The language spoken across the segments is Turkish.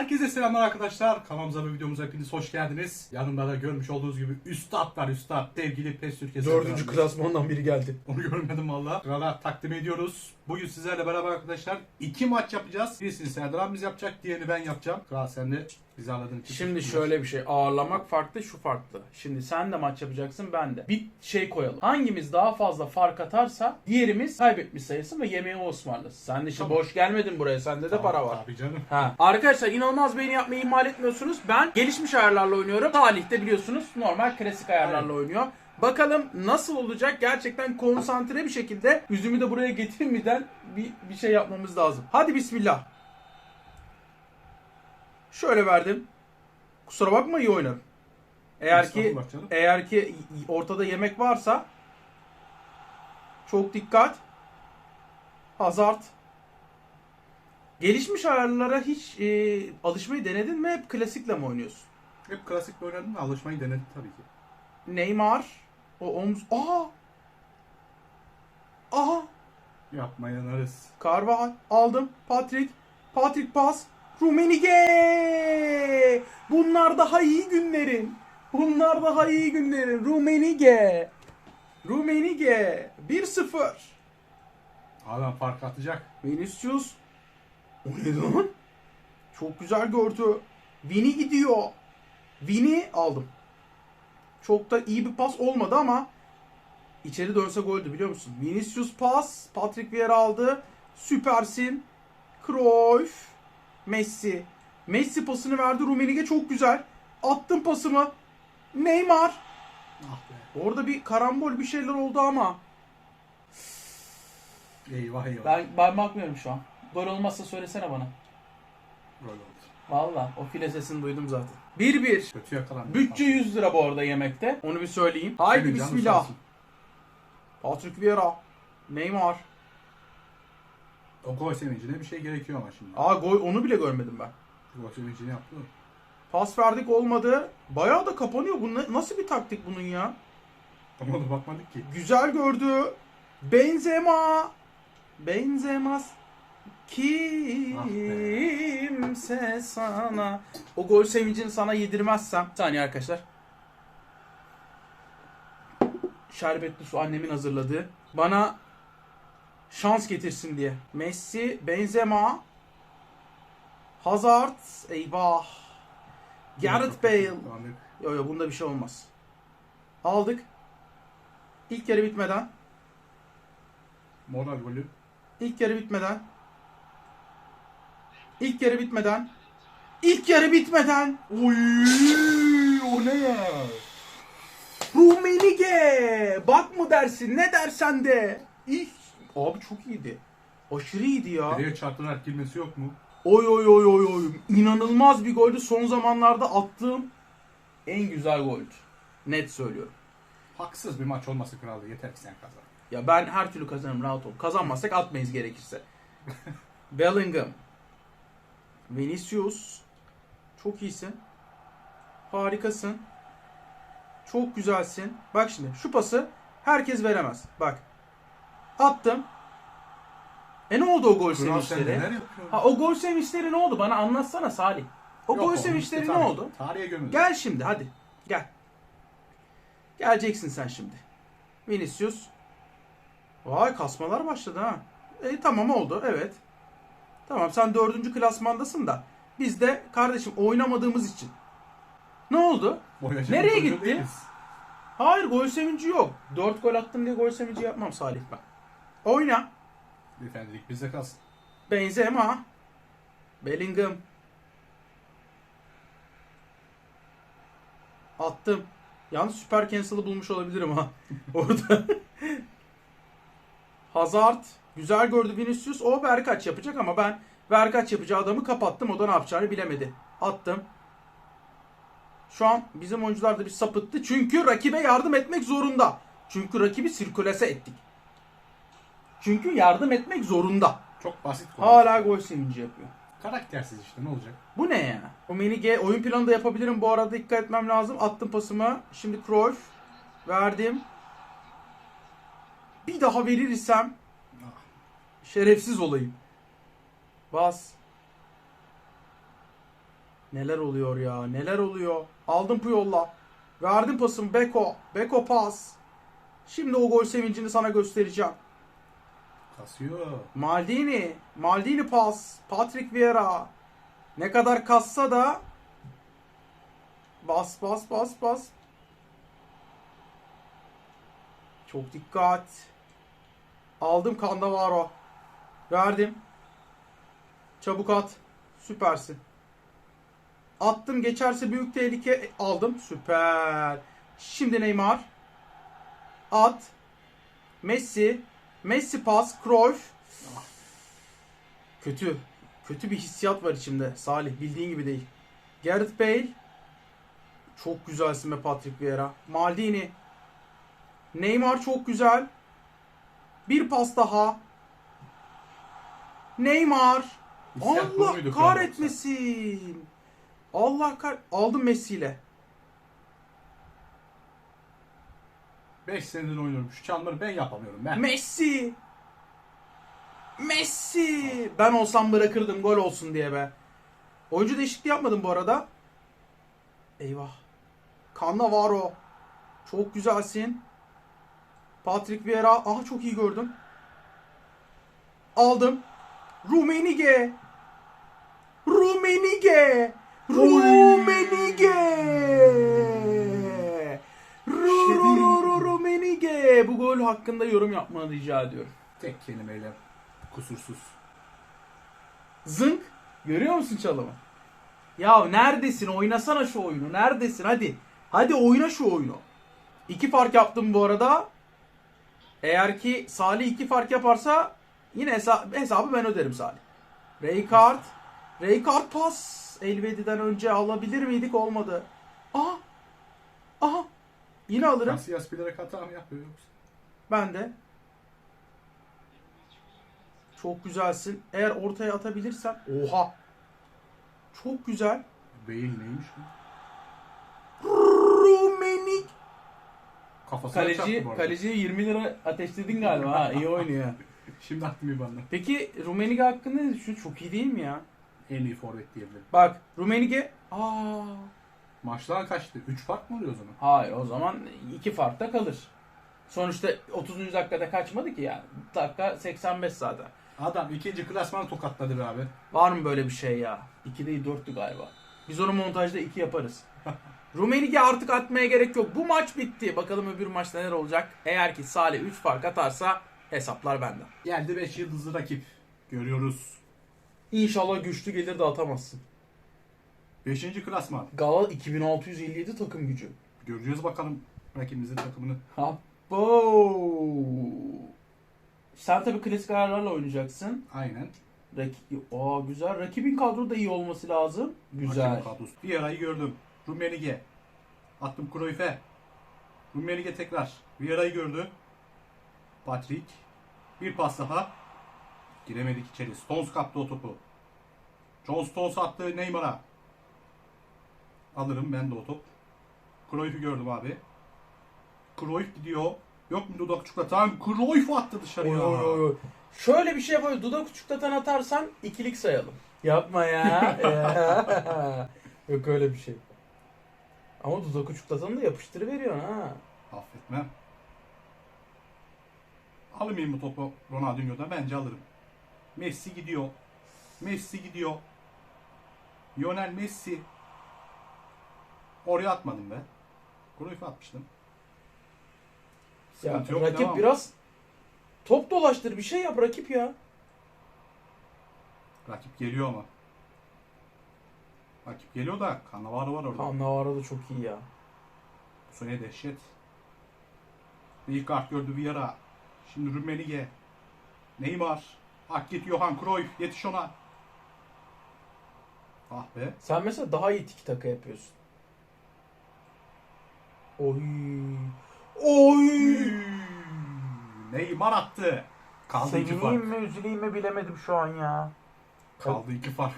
Herkese selamlar arkadaşlar. Kanalımıza ve videomuza hepiniz hoş geldiniz. Yanımda da görmüş olduğunuz gibi üstad var üstad. Sevgili PES Türkiye Dördüncü klasmandan biri geldi. Onu görmedim valla. Krala takdim ediyoruz. Bugün sizlerle beraber arkadaşlar iki maç yapacağız. Birisini Serdar abimiz yapacak, diğerini ben yapacağım. Kral sen de bizi ağırladığın için. Şimdi şöyle bir şey. Ağırlamak farklı, şu farklı. Şimdi sen de maç yapacaksın, ben de. Bir şey koyalım. Hangimiz daha fazla fark atarsa diğerimiz kaybetmiş sayılsın ve yemeği o ısmarlasın. Sen de şimdi Tamam. boş gelmedin buraya. Sende de para var. Tabii canım. Ha. Arkadaşlar inanılmaz beğeni yapmayı ihmal etmiyorsunuz. Ben gelişmiş ayarlarla oynuyorum. Salih de biliyorsunuz normal klasik ayarlarla oynuyor. Bakalım nasıl olacak? Gerçekten konsantre bir şekilde yüzümü de buraya getirmeden bir, bir şey yapmamız lazım. Hadi bismillah. Şöyle verdim. Kusura bakma iyi oynarım. Eğer ki eğer ki ortada yemek varsa çok dikkat. Hazard. Gelişmiş ayarlara hiç e, alışmayı denedin mi? Hep klasikle mi oynuyorsun? Hep klasik bir oynadım ve alışmayı denedim tabii ki. Neymar. O omuz. Aha. Aha. Yapma yanarız. Carvajal aldım. Patrick. Patrick pas. Rumenige. Bunlar daha iyi günlerin. Bunlar daha iyi günlerin. Rumenige. Rumenige. 1-0. Adam fark atacak. Vinicius. O ne lan? Çok güzel gördü. Vini gidiyor. Vini aldım. Çok da iyi bir pas olmadı ama içeri dönse goldü biliyor musun? Vinicius pas. Patrick Vieira aldı. Süpersin. Cruyff. Messi. Messi pasını verdi Rumenige çok güzel. Attım pasımı. Neymar. Ah be. Orada bir karambol bir şeyler oldu ama Eyvah eyvah. Ben, ben bakmıyorum şu an. Gol olmazsa söylesene bana. Gol oldu. Valla. o file sesini duydum zaten. 1-1. Kötü yakalandı. Bütçe 100 lira bu arada yemekte. Onu bir söyleyeyim. Haydi sağ bismillah. Patrick Vieira. Neymar. O gol sevincine bir şey gerekiyor ama şimdi. Aa gol onu bile görmedim ben. Gol sevincini yaptı. Pas verdik olmadı. Bayağı da kapanıyor. Bu ne- nasıl bir taktik bunun ya? Ama da bakmadık ki. Güzel gördü. Benzema. Benzemaz. Kimse sana. O gol sevincini sana yedirmezsem. Bir saniye arkadaşlar. Şerbetli su annemin hazırladığı. Bana şans getirsin diye. Messi, Benzema, Hazard, eyvah. Gareth Bale. Yok yok bunda bir şey olmaz. Aldık. İlk yarı bitmeden. Moral golü. İlk yarı bitmeden. İlk yarı bitmeden. İlk yarı bitmeden. Oy, o ne ya? Rumenige. Bak mı dersin? Ne dersen de. İh. Abi çok iyiydi. Aşırı iyiydi ya. Direğe çarptırarak girmesi yok mu? Oy oy oy oy oy. İnanılmaz bir goldü. Son zamanlarda attığım en güzel goldü. Net söylüyorum. Haksız bir maç olması kraldı. Yeter ki sen kazan. Ya ben her türlü kazanırım rahat ol. Kazanmazsak atmayız gerekirse. Bellingham. Vinicius. Çok iyisin. Harikasın. Çok güzelsin. Bak şimdi şu pası herkes veremez. Bak. Attım. E ne oldu o gol Kral sen sevinçleri? neler yapıyorsun? Ha o gol sevinçleri ne oldu? Bana anlatsana Salih. O Yok gol oğlum, sevinçleri işte ne tarih- oldu? Tarihe gömüldü. Gel şimdi hadi. Gel. Geleceksin sen şimdi. Vinicius. Vay kasmalar başladı ha. E tamam oldu evet. Tamam sen dördüncü klasmandasın da. Biz de kardeşim oynamadığımız için. Ne oldu? Boyacı Nereye gitti? değiliz. Hayır gol sevinci yok. Dört gol attın diye gol sevinci yapmam Salih ben. Oyna. Efendilik bizde kalsın. Benzema. Bellingham. Attım. Yalnız süper cancel'ı bulmuş olabilirim ha. Orada. Hazard. Güzel gördü Vinicius. O Verkaç yapacak ama ben Verkaç yapacağı adamı kapattım. O da ne yapacağını bilemedi. Attım. Şu an bizim oyuncular da bir sapıttı. Çünkü rakibe yardım etmek zorunda. Çünkü rakibi sirkülese ettik. Çünkü yardım etmek zorunda. Çok basit konu. Hala gol sevinci yapıyor. Karaktersiz işte ne olacak? Bu ne ya? O mini G oyun planı da yapabilirim. Bu arada dikkat etmem lazım. Attım pasımı. Şimdi Cruyff. Verdim. Bir daha verirsem şerefsiz olayım. Bas. Neler oluyor ya? Neler oluyor? Aldım Puyol'la. Verdim pasım Beko. Beko pas. Şimdi o gol sevincini sana göstereceğim. Kasıyor. Maldini. Maldini pas. Patrick Vieira. Ne kadar kassa da bas bas bas bas. Çok dikkat. Aldım Cannavaro. Verdim. Çabuk at. Süpersin. Attım geçerse büyük tehlike aldım. Süper. Şimdi Neymar. At. Messi. Messi pas. Cruyff. Kötü. Kötü bir hissiyat var içimde. Salih bildiğin gibi değil. Gareth Bale. Çok güzelsin be Patrick Vieira. Maldini. Neymar çok güzel. Bir pas daha. Neymar. Bu Allah kahretmesin. Allah kar aldım Messi ile. 5 senedir oynuyorum. Şu çalımları ben yapamıyorum ben. Messi. Messi. Ben olsam bırakırdım gol olsun diye be. Oyuncu değişikliği yapmadım bu arada. Eyvah. Cannavaro. Çok güzelsin. Patrick Vieira. Aha çok iyi gördüm. Aldım. Rumenige. Rumenige. Rumenige. Rumenige. Bu gol hakkında yorum yapmanı rica ediyorum. Tek kelimeyle kusursuz. Zınk. Görüyor musun çalımı? Ya neredesin? Oynasana şu oyunu. Neredesin? Hadi. Hadi oyna şu oyunu. İki fark yaptım bu arada. Eğer ki Salih iki fark yaparsa yine hesa- hesabı ben öderim Salih. Raykart. Raykart pas. Elvedi'den önce alabilir miydik? Olmadı. Aha. Aha. Yine alırım. Casillas bilerek hata mı yapıyor yoksa? Ben de. Çok güzelsin. Eğer ortaya atabilirsen. Oha. Çok güzel. Bale neymiş bu? Rumenik. Kafasına Kaleci, çarptı bu arada. kaleciye 20 lira ateşledin galiba. Ha, iyi oynuyor. Şimdi attım İban'la. Peki Rumenige hakkında ne düşün? Çok iyi değil mi ya? En iyi forvet diyebilirim. Bak Rumenige. Aa. Maçlar kaçtı? 3 fark mı oluyor o zaman? Hayır o zaman iki farkta kalır. Sonuçta 30. dakikada kaçmadı ki yani. Dakika 85 zaten. Adam ikinci klasmanı tokatladı be abi. Var mı böyle bir şey ya? 2 değil 4'tü galiba. Biz onu montajda 2 yaparız. Rumenige artık atmaya gerek yok. Bu maç bitti. Bakalım öbür maç neler olacak. Eğer ki Salih 3 fark atarsa hesaplar benden. Geldi 5 yıldızlı rakip. Görüyoruz. İnşallah güçlü gelir de atamazsın. 5. klasman. Gala 2657 takım gücü. Göreceğiz bakalım rakibimizin takımını. Abo. Sen tabii klasik ayarlarla oynayacaksın. Aynen. Rakip, Aa, güzel. Rakibin kadro da iyi olması lazım. Güzel. Rakibin kadrosu. Bir arayı gördüm. Rummenigge. Attım Cruyff'e. Rummenigge tekrar. Bir arayı gördü. Patrick. Bir pas daha. Giremedik içeri. Stones kaptı o topu. John Stones attı Neymar'a. Alırım ben de o top. Cruyff'u gördüm abi. Cruyff gidiyor. Yok mu dudak çikolatan? Cruyff attı dışarıya. Oy, oy, oy, oy. Şöyle bir şey yapalım. Dudak uçuklatan atarsan ikilik sayalım. Yapma ya. Yok öyle bir şey. Ama dudak uçuklatanı da yapıştırıveriyorsun ha. Affetmem. Almayayım bu topu Ronaldinho'da? Bence alırım. Messi gidiyor. Messi gidiyor. Lionel Messi. Oraya atmadım be. Cruyff'a atmıştım. Ya Sıkıntı yok, rakip devam. biraz top dolaştır bir şey yap rakip ya. Rakip geliyor ama. Rakip geliyor da Cannavaro var orada. Cannavaro da çok iyi ya. Bu sene dehşet. Bir kart gördü Vieira. Şimdi Rummenigge. Neymar. Hak git Johan Cruyff. Yetiş ona. Ah be. Sen mesela daha iyi tiki taka yapıyorsun. Oy. Oy. Neymar attı. Kaldı iki Sevineyim fark. mi üzüleyim mi bilemedim şu an ya. Kaldı iki fark.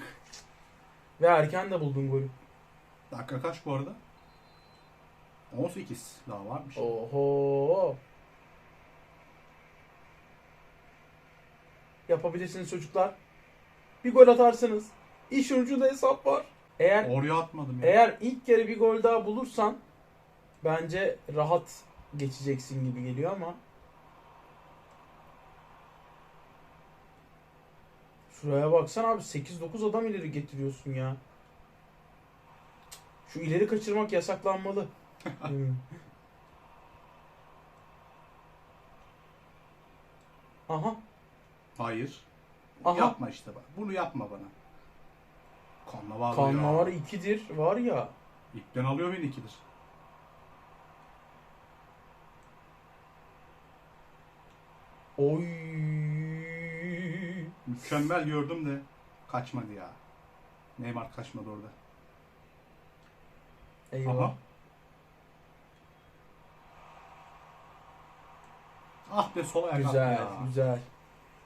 Ve erken de buldun golü. Dakika kaç bu arada? 18. Daha varmış. Oho. Yapabilirsiniz çocuklar. Bir gol atarsanız iş ucunda hesap var. Eğer Oraya atmadım ya. eğer ilk kere bir gol daha bulursan bence rahat geçeceksin gibi geliyor ama Şuraya baksana abi 8-9 adam ileri getiriyorsun ya. Şu ileri kaçırmak yasaklanmalı. Aha. Hayır. Aha. Yapma işte bak. Bunu yapma bana. Kanla var Kanma ya. var ikidir var ya. İpten alıyor beni ikidir. Oy. Mükemmel gördüm de kaçmadı ya. Neymar kaçmadı orada. Eyvah. Aha. Ah be sol ayak Güzel, ya. güzel.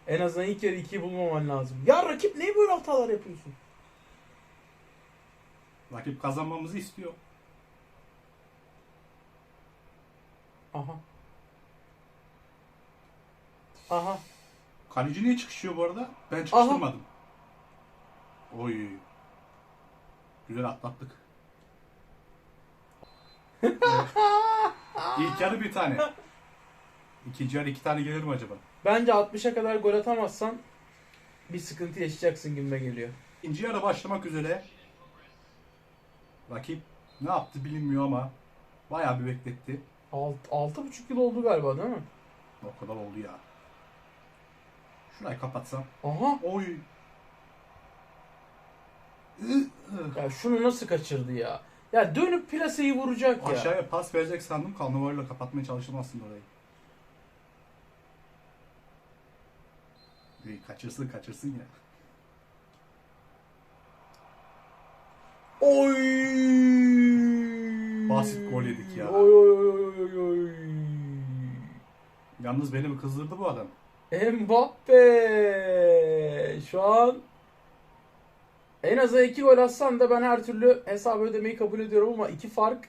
En azından ilk yarı ikiyi bulmaman lazım. Ya rakip niye böyle hatalar yapıyorsun? Rakip kazanmamızı istiyor. Aha. Aha. Kaleci niye çıkışıyor bu arada? Ben çıkıştırmadım. Oy. Güzel atlattık. Evet. İlk yarı bir tane. İkinci yarı iki tane gelir mi acaba? Bence 60'a kadar gol atamazsan bir sıkıntı yaşayacaksın gibime geliyor. İkinci yarı başlamak üzere. Rakip ne yaptı bilinmiyor ama bayağı bir bekletti. Alt, 6,5 yıl oldu galiba değil mi? O kadar oldu ya. Şurayı kapatsam. Aha. Oy. Ya şunu nasıl kaçırdı ya? Ya dönüp plaseyi vuracak ya. Aşağıya pas verecek sandım. Kalnavarıyla kapatmaya çalıştım aslında orayı. İyi, kaçırsın kaçırsın ya. Oy! Basit gol yedik ya. Oy oy oy oy oy oy. Yalnız beni bir kızdırdı bu adam. Mbappe şu an en azından iki gol atsan da ben her türlü hesabı ödemeyi kabul ediyorum ama iki fark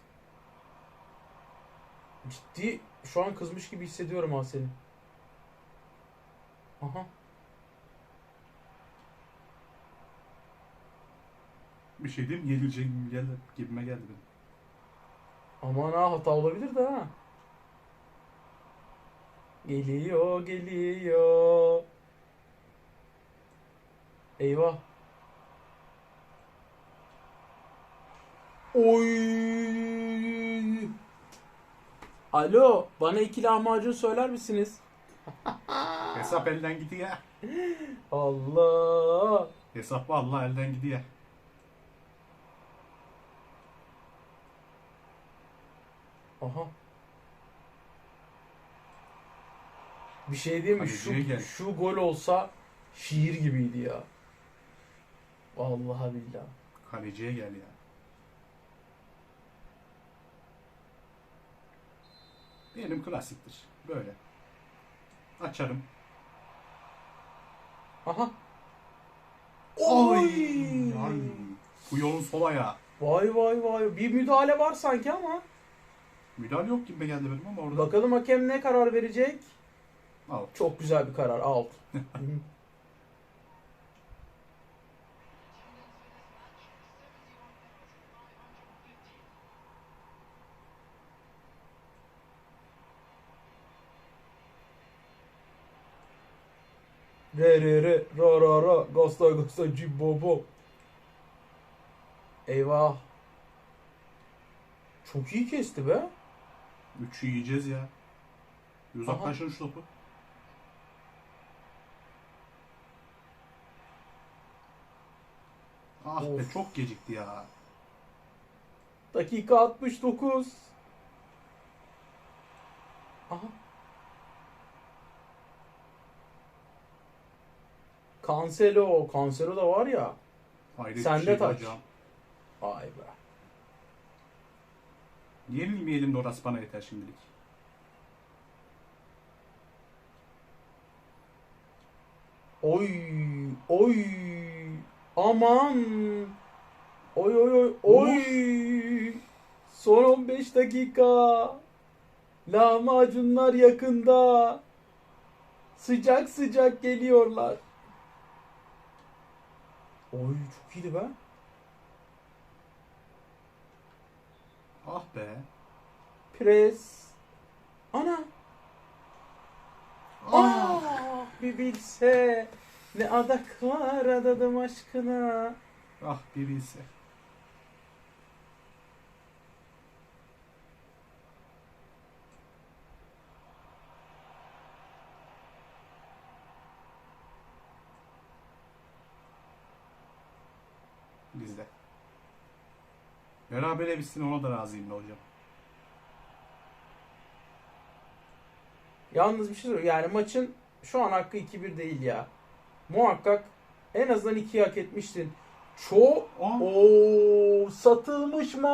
ciddi şu an kızmış gibi hissediyorum ha seni. Aha. Bir şey diyeyim gibi geldi, gibime geldi benim. Aman ha hata olabilir de ha. Geliyor geliyor. Eyvah. Oy. Alo, bana iki lahmacun söyler misiniz? Hesap elden gidiyor. Allah. Hesap vallahi elden gidiyor. Aha. Bir şey diyeyim mi? Şu, gel. şu gol olsa şiir gibiydi ya. Vallahi billahi. Kaleciye gel ya. Benim klasiktir. Böyle. Açarım. Aha. Oy! Oy! Ay. Bu yolun sol ayağı. Vay vay vay. Bir müdahale var sanki ama. Müdahale yok gibi geldi benim ama orada. Bakalım hakem ne karar verecek? Al. Çok güzel bir karar. Out. Re re re ra ra ra gasta gasta cibbobo. Eyvah. Çok iyi kesti be. Üçü yiyeceğiz ya. Bir Uzaklaşın şu topu. Ah be Of. çok gecikti ya. Dakika 69. Aha. Cancelo. Cancelo da var ya. Hayret Sende bir şey taç. hocam. Vay be. Yenilmeyelim de orası bana yeter şimdilik. Oy. Oy. Aman. Oy oy oy oy. Son 15 dakika. Lahmacunlar yakında. Sıcak sıcak geliyorlar. Oy çok iyiydi be. Ah be. Pres. Ana. Ah. ah bir bilse. Ne adaklar adadım aşkına. Ah bir bilse. Bizde. Berabere bitsin ona da razıyım be hocam. Yalnız bir şey söyleyeyim. Yani maçın şu an hakkı 2-1 değil ya. Muhakkak en azından 2'yi hak etmiştin. Çok Oo satılmış maç.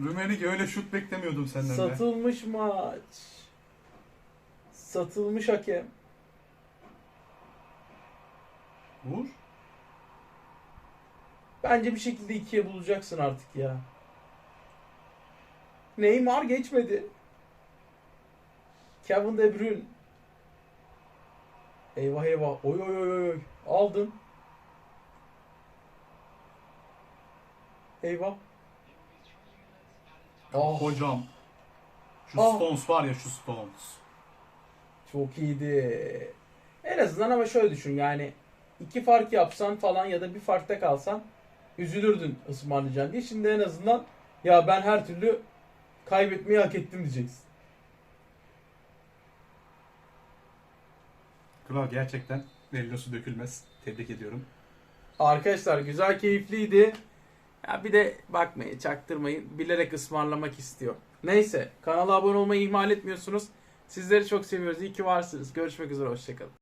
Rumenige öyle şut beklemiyordum senden be. Satılmış maç. Satılmış hakem. Vur. Bence bir şekilde ikiye bulacaksın artık ya. Neymar geçmedi. Kevin De Bruyne. Eyvah eyvah. Oy oy oy oy. Aldın. Eyvah. Ah, Hocam. Şu Ah. Stones var ya şu Stones. çok iyiydi. En azından ama şöyle düşün yani iki fark yapsan falan ya da bir farkta kalsan üzülürdün ısmarlayacaksın diye. Şimdi en azından ya ben her türlü kaybetmeyi hak ettim diyeceksin. Kral gerçekten Vellosu dökülmez. Tebrik ediyorum. Arkadaşlar güzel keyifliydi. Ya bir de bakmayın çaktırmayın. Bilerek ısmarlamak istiyor. Neyse kanala abone olmayı ihmal etmiyorsunuz. Sizleri çok seviyoruz. İyi ki varsınız. Görüşmek üzere. Hoşçakalın.